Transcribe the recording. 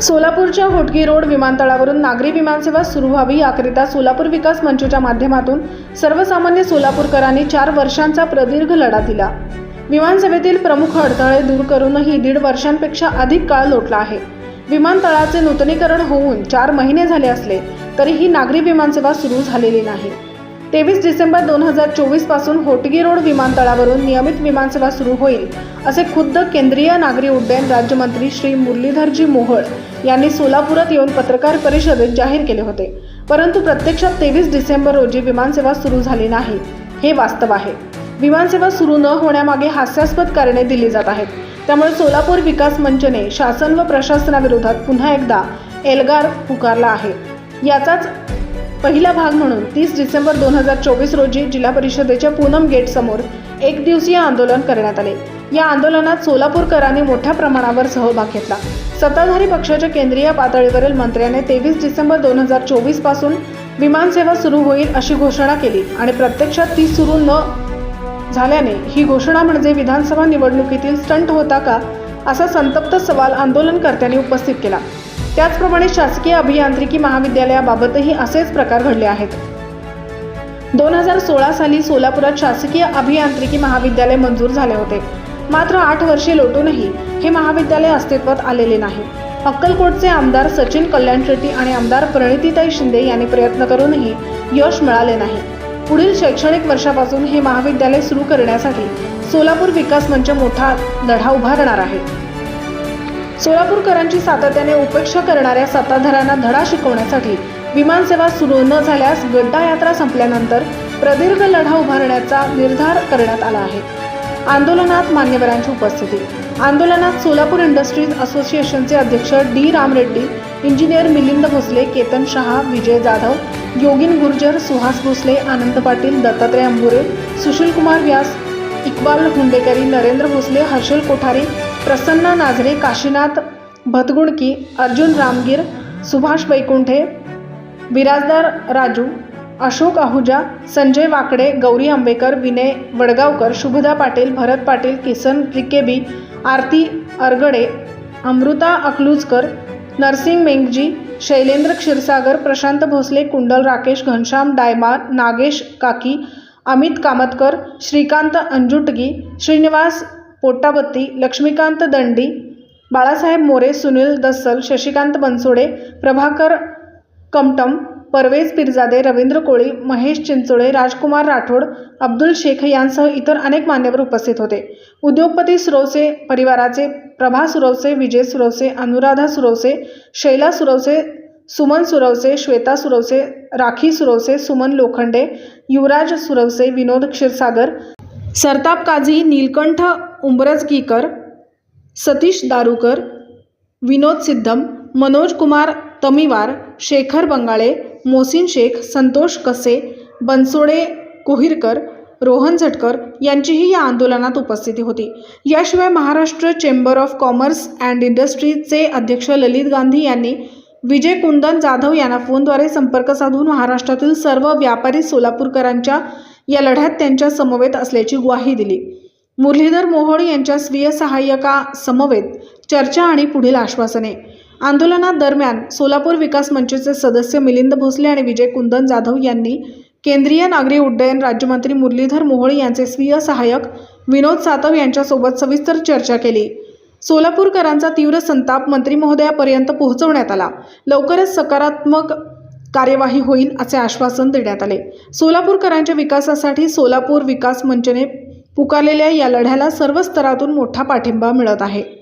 सोलापूरच्या होटगी रोड विमानतळावरून नागरी विमानसेवा सुरू व्हावी याकरिता सोलापूर विकास मंचच्या माध्यमातून सर्वसामान्य सोलापूरकरांनी चार वर्षांचा प्रदीर्घ लढा दिला. विमानसेवेतील प्रमुख अडथळे दूर करूनही दीड वर्षांपेक्षा अधिक काळ लोटला आहे. विमानतळाचे नूतनीकरण होऊन चार महिने झाले असले तरीही नागरी विमानसेवा सुरू झालेली नाही. तेवीस डिसेंबर दोन हजार चोवीसपासून होटगी रोड विमानतळावरून नियमित विमानसेवा सुरू होईल असे खुद्द केंद्रीय नागरी उड्डयन राज्यमंत्री श्री मुरलीधरजी मोहोळ यांनी सोलापुरात येऊन पत्रकार परिषदेत जाहीर केले होते. परंतु प्रत्यक्षात तेवीस डिसेंबर रोजी विमानसेवा सुरू झाली नाही. हे वास्तव आहे. विमानसेवा सुरू न होण्यामागे हास्यास्पद कारणे दिली जात आहेत. त्यामुळे सोलापूर विकास मंचने शासन व प्रशासनाविरोधात पुन्हा एकदा एल्गार पुकारला आहे. याचाच पहिला भाग म्हणून तीस डिसेंबर दोन हजार चोवीस रोजी जिल्हा परिषदेच्या पूनम गेटसमोर एक दिवसीय आंदोलन करण्यात आले. या आंदोलनात सोलापूरकरांनी मोठ्या प्रमाणावर सहभाग घेतला. सत्ताधारी पक्षाच्या केंद्रीय पातळीवरील मंत्र्याने तेवीस डिसेंबर दोन हजार चोवीसपासून विमानसेवा सुरू होईल अशी घोषणा केली आणि प्रत्यक्षात ती सुरू न झाल्याने ही घोषणा म्हणजे विधानसभा निवडणुकीतील स्टंट होता का असा संतप्त सवाल आंदोलनकर्त्यांनी उपस्थित केला. त्याचप्रमाणे शासकीय अभियांत्रिकी महाविद्यालयाबाबतही असेच प्रकार घडले आहेत. दोन हजार सोळा साली सोलापुरात शासकीय अभियांत्रिकी महाविद्यालय मंजूर झाले होते. मात्र आठ वर्षे लोटूनही हे महाविद्यालय अस्तित्वात आलेले नाही. अक्कलकोटचे आमदार सचिन कल्याण शेट्टी आणि आमदार प्रणितीताई शिंदे यांनी प्रयत्न करूनही यश मिळाले नाही. पुढील शैक्षणिक वर्षापासून हे महाविद्यालय सुरू करण्यासाठी सोलापूर विकास मंच मोठा लढा उभारणार आहे. सोलापूरकरांची सातत्याने उपेक्षा करणाऱ्या सत्ताधाऱ्यांना धडा शिकवण्यासाठी विमानसेवा सुरू न झाल्यास गड्डा यात्रा संपल्यानंतर प्रदीर्घ लढा उभारण्याचा निर्धार करण्यात आला आहे. आंदोलनात मान्यवरांची उपस्थिती. आंदोलनात सोलापूर इंडस्ट्रीज असोसिएशनचे अध्यक्ष डी. राम रेड्डी इंजिनियर मिलिंद भोसले केतन शहा विजय जाधव योगिन गुर्जर सुहास भोसले आनंद पाटील दत्तात्रय अंबुरे सुशील कुमार व्यास इक्बाल हुंडेकरी नरेंद्र भोसले हर्षल कोठारी प्रसन्न नाझरे काशीनाथ भतगुणकी अर्जुन रामगीर सुभाष वैकुंठे विराजदार राजू अशोक आहुजा संजय वाकडे गौरी आंबेकर विनय वडगावकर शुभदा पाटील भरत पाटील किसन रिकेबी आरती अरगडे अमृता अकलूजकर नरसिंग मेंगजी शैलेंद्र क्षीरसागर प्रशांत भोसले कुंडल राकेश घनश्याम डायमा नागेश काकी अमित कामतकर श्रीकांत अंजुटगी श्रीनिवास पोटाबत्ती लक्ष्मीकांत दंडी बाळासाहेब मोरे सुनील दस्सल शशिकांत बनसोडे प्रभाकर कमटम परवेज पिरजादे रवींद्र कोळी महेश चिंचोळे राजकुमार राठोड अब्दुल शेख यांसह इतर अनेक मान्यवर उपस्थित होते. उद्योगपती सुरवसे परिवाराचे प्रभा सुरवसे विजय सुरवसे अनुराधा सुरवसे शैला सुरवसे सुमन सुरवसे श्वेता सुरवसे राखी सुरवसे सुमन लोखंडे युवराज सुरवसे विनोद क्षीरसागर सरताप काझी नीलकंठ उंबरजगीकर सतीश दारुकर विनोद सिद्धम मनोज कुमार तमीवार शेखर बंगाळे मोसिन शेख संतोष कसे बनसोडे कोहिरकर रोहन झटकर यांचीही या आंदोलनात उपस्थिती होती. याशिवाय Maharashtra chamber of commerce and इंडस्ट्रीचे अध्यक्ष ललित गांधी यांनी विजय कुंदन जाधव यांना फोनद्वारे संपर्क साधून महाराष्ट्रातील सर्व व्यापारी सोलापूरकरांच्या या लढ्यात त्यांच्या समवेत असल्याची ग्वाही दिली. मुरलीधर मोहोळ यांच्या स्वीय सहाय्यका समवेत चर्चा आणि पुढील आश्वासने. आंदोलनादरम्यान सोलापूर विकास मंचचे सदस्य मिलिंद भोसले आणि विजय कुंदन जाधव यांनी केंद्रीय नागरी उड्डयन राज्यमंत्री मुरलीधर मोहोळ यांचे स्वीय सहाय्यक विनोद सातव यांच्यासोबत सविस्तर चर्चा केली. सोलापूरकरांचा तीव्र संताप मंत्री महोदयापर्यंत पोहोचवण्यात आला. लवकरच सकारात्मक कार्यवाही होईल असे आश्वासन देण्यात आले. सोलापूरकरांच्या विकासासाठी सोलापूर विकास मंचने पुकारलेल्या या लढ्याला सर्व स्तरातून मोठा पाठिंबा मिळत आहे.